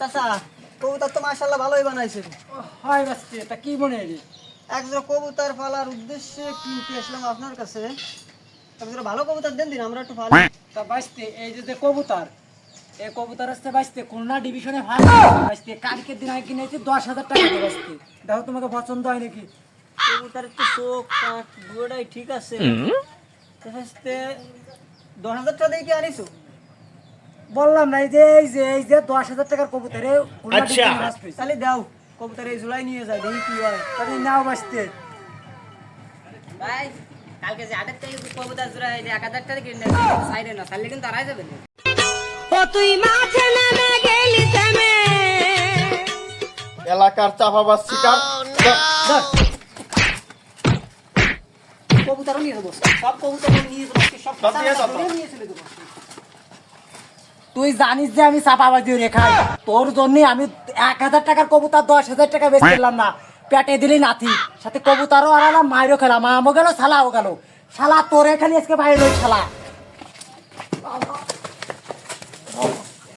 চাচা কবুতর তো মাশাল্লাহ ভালোই বানাইছেন। হয় বাস্তে তা কি মনে এলি একজোড়া কবুতর পালার উদ্দেশ্যে কিনতে আসলাম আপনার কাছে? একজোড়া ভালো কবুতর দেন দিন আমরা একটু ভালো তা বাঁচতে এই যে যে কবুতর এই কবুতর আসতে বাঁচতে খুলনা ডিভিশনে ভালো বাঁচতে কালকের দিন আমি কিনেছি দশ হাজার টাকা দিয়ে বাঁচতে দেখো তোমাকে পছন্দ হয় নাকি? কবুতরের তো চোখ কাঠ দুটোটাই ঠিক আছে। দশ হাজার টাকা দিয়ে কি আনিছো? বললাম না এই যে এই যে এই যে দশ হাজার টাকার কবুতর বাঁচতে তাহলে দাও কবুতর এই জুলাই নিয়ে যায় দেখি কি হয়। তাহলে নাও বাঁচতে। ভাই কালকে যে আটের থেকে কবুতর জোড়া এই এক হাজার টাকা কিনে সাইডে না তাহলে কিন্তু আড়াই যাবে ও তুই মাঠে নেমে গেলি থেমে। এলাকার চাপাবাজ শিকার। কবুতরও নিয়ে যাব সব কবুতর নিয়ে যাব সব সব নিয়ে যাব। নিয়ে চলে যাব। তুই জানিস যে আমি চাপাবাজি রেখাই তোর জন্য আমি এক হাজার টাকার কবুতার দশ হাজার টাকা বেশ দিলাম না। পেটে দিলি নাতি। সাথে কবুতারও আড়ালাম মায়েরও খেলাম। আমও গেল সালাও গেল। শালা তোর এখানে আজকে বাইরে শালা।